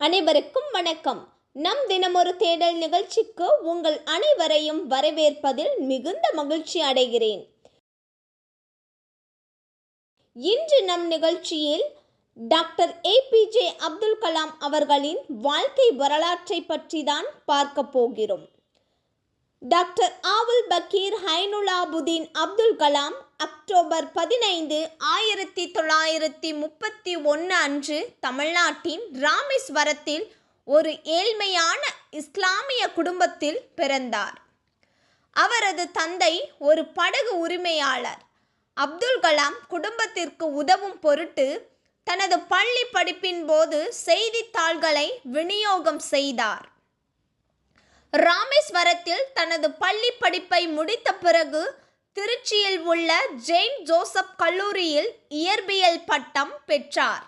அனைவருக்கும் வணக்கம். நம் தினமொரு தேடல் நிகழ்ச்சிக்கு உங்கள் அனைவரையும் வரவேற்பதில் மிகுந்த மகிழ்ச்சி அடைகிறேன். இன்று நம் நிகழ்ச்சியில் doctor A PJ Abdul Kalam அவர்களின் வாழ்க்கை வரலாற்றை பற்றி தான் பார்க்க போகிறோம். டாக்டர் ஆவுல் பக்கீர் ஹைனுலாபுதீன் அப்துல் கலாம் அக்டோபர் பதினைந்து ஆயிரத்தி தொள்ளாயிரத்தி முப்பத்தி ஒன்று அன்று தமிழ்நாட்டின் ராமேஸ்வரத்தில் ஒரு ஏழ்மையான இஸ்லாமிய குடும்பத்தில் பிறந்தார். அவரது தந்தை ஒரு படகு உரிமையாளர். அப்துல் கலாம் குடும்பத்திற்கு உதவும் பொருட்டு தனது பள்ளி படிப்பின் போது செய்தித்தாள்களை விநியோகம் செய்தார். ராமேஸ்வரத்தில் தனது பள்ளி படிப்பை முடித்த பிறகு திருச்சியில் உள்ள ஜெயின் ஜோசப் கல்லூரியில் இயற்பியல் பட்டம் பெற்றார்.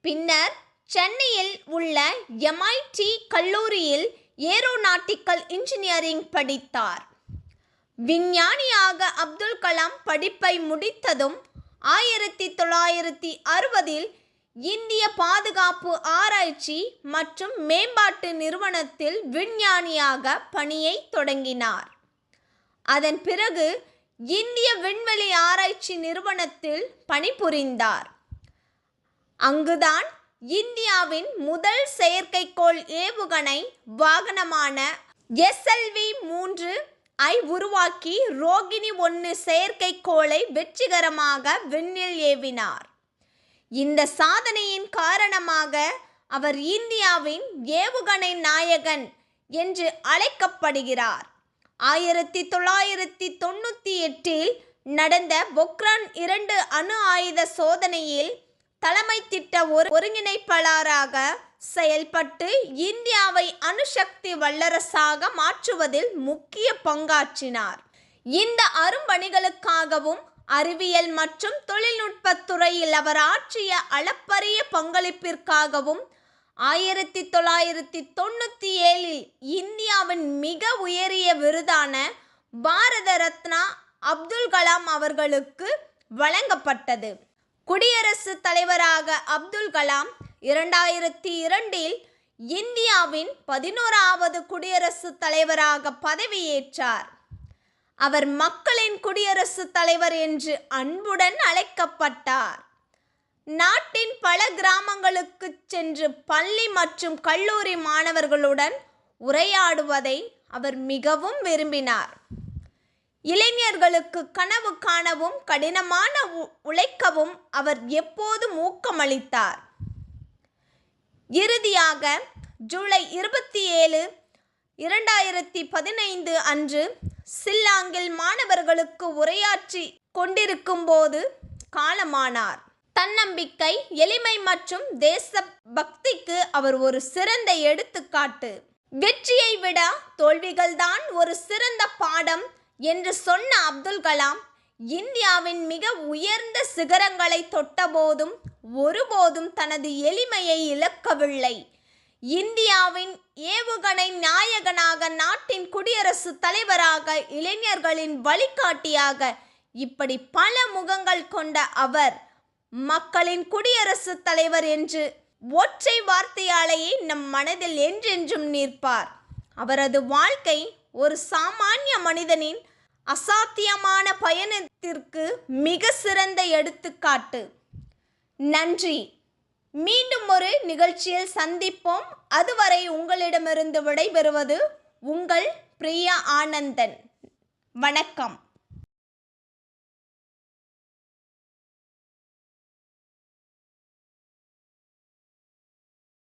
பின்னர் சென்னையில் உள்ள எம்ஐடி கல்லூரியில் ஏரோநாட்டிக்கல் இன்ஜினியரிங் படித்தார். விஞ்ஞானியாக அப்துல் கலாம் படிப்பை முடித்ததும் ஆயிரத்தி தொள்ளாயிரத்தி அறுபதில் இந்திய பாதுகாப்பு ஆராய்ச்சி மற்றும் மேம்பாட்டு நிறுவனத்தில் விஞ்ஞானியாக பணியை தொடங்கினார். அதன் பிறகு இந்திய விண்வெளி ஆராய்ச்சி நிறுவனத்தில் பணிபுரிந்தார். அங்குதான் இந்தியாவின் முதல் செயற்கைக்கோள் ஏவுகணை வாகனமான எஸ்எல்வி மூன்று ஐ உருவாக்கி ரோகிணி ஒன்று செயற்கைக்கோளை வெற்றிகரமாக விண்ணில் ஏவினார். இந்த சாதனையின் காரணமாக அவர் இந்தியாவின் ஏவுகணை நாயகன் என்று அழைக்கப்படுகிறார். ஆயிரத்தி தொள்ளாயிரத்தி தொண்ணூற்றி எட்டில் நடந்த பொக்ரான் இரண்டு அணு ஆயுத சோதனையில் தலைமை திட்ட ஒரு ஒருங்கிணைப்பாளராக செயல்பட்டு இந்தியாவை அணுசக்தி வல்லரசாக மாற்றுவதில் முக்கிய பங்காற்றினார். இந்த அரும்பணிகளுக்காகவும் அறிவியல் மற்றும் தொழில்நுட்பத் துறையில் அவர் ஆற்றிய அளப்பரிய பங்களிப்பிற்காகவும் ஆயிரத்தி தொள்ளாயிரத்தி தொண்ணூற்றி ஏழில் இந்தியாவின் மிக உயரிய விருதான பாரத ரத்னா அப்துல் கலாம் அவர்களுக்கு வழங்கப்பட்டது. குடியரசுத் தலைவராக அப்துல் கலாம் இரண்டாயிரத்தி இரண்டில் இந்தியாவின் பதினோராவது குடியரசுத் தலைவராக பதவியேற்றார். அவர் மக்களின் குடியரசுத் தலைவர் என்று அன்புடன் அழைக்கப்பட்டார். நாட்டின் பல கிராமங்களுக்கு சென்று பள்ளி மற்றும் கல்லூரி மாணவர்களுடன் உரையாடுவதை அவர் மிகவும் விரும்பினார். இளைஞர்களுக்கு கனவு காணவும் கடினமான உழைக்கவும் அவர் எப்போதும் ஊக்கமளித்தார்? இறுதியாக ஜூலை இருபத்தி ஏழு இரண்டாயிரத்தி பதினைந்து அன்று சில்லாங்கில் மாணவர்களுக்கு உரையாற்றி கொண்டிருக்கும் போது காலமானார். தன்னம்பிக்கை எளிமை மற்றும் தேச பக்திக்கு அவர் ஒரு சிறந்த எடுத்துக்காட்டு. வெற்றியை விட தோல்விகள்தான் ஒரு சிறந்த பாடம் என்று சொன்ன அப்துல் கலாம் இந்தியாவின் மிக உயர்ந்த சிகரங்களை தொட்டபோதும் ஒருபோதும் தனது எளிமையை இழக்கவில்லை. இந்தியாவின் ஏவுகணை நாயகனாக நாட்டின் குடியரசுத் தலைவராக இளைஞர்களின் வழிகாட்டியாக இப்படி பல முகங்கள் கொண்ட அவர் மக்களின் குடியரசுத் தலைவர் என்று ஒற்றை வார்த்தையாலேயே நம் மனதில் என்றென்றும் நிற்பார். அவரது வாழ்க்கை ஒரு சாமானிய மனிதனின் அசாத்தியமான பயணத்திற்கு மிக சிறந்த எடுத்துக்காட்டு. நன்றி. மீண்டும் ஒரு நிகழ்ச்சியில் சந்திப்போம். அதுவரை உங்களிடமிருந்து விடைபெறுவது உங்கள் பிரியா ஆனந்தன். வணக்கம்.